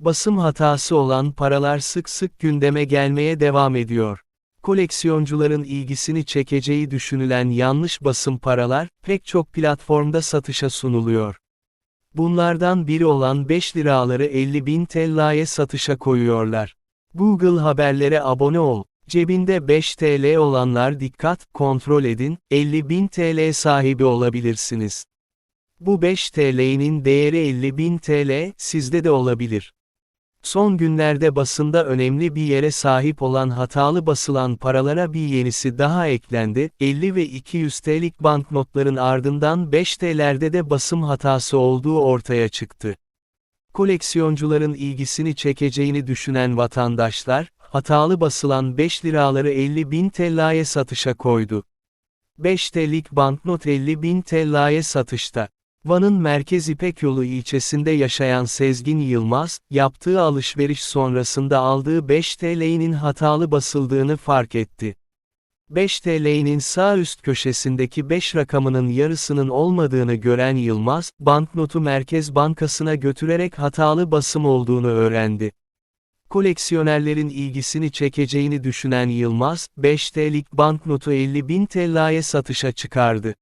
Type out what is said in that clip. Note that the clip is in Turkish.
Basım hatası olan paralar sık sık gündeme gelmeye devam ediyor. Koleksiyoncuların ilgisini çekeceği düşünülen yanlış basım paralar, pek çok platformda satışa sunuluyor. Bunlardan biri olan 5 liraları 50 bin TL'ye satışa koyuyorlar. Google haberlere abone ol. Cebinde 5 TL olanlar dikkat, kontrol edin, 50 bin TL sahibi olabilirsiniz. Bu 5 TL'nin değeri 50 bin TL, sizde de olabilir. Son günlerde basında önemli bir yere sahip olan hatalı basılan paralara bir yenisi daha eklendi, 50 ve 200 TL'lik banknotların ardından 5 TL'lerde de basım hatası olduğu ortaya çıktı. Koleksiyoncuların ilgisini çekeceğini düşünen vatandaşlar, hatalı basılan 5 liraları 50 bin TL'ye satışa koydu. 5 TL'lik banknot 50 bin TL'ye satışta. Van'ın Merkez İpek Yolu ilçesinde yaşayan Sezgin Yılmaz, yaptığı alışveriş sonrasında aldığı 5 TL'nin hatalı basıldığını fark etti. 5 TL'nin sağ üst köşesindeki 5 rakamının yarısının olmadığını gören Yılmaz, banknotu Merkez Bankası'na götürerek hatalı basım olduğunu öğrendi. Koleksiyonerlerin ilgisini çekeceğini düşünen Yılmaz, 5 TL'lik banknotu 50 bin TL'ye satışa çıkardı.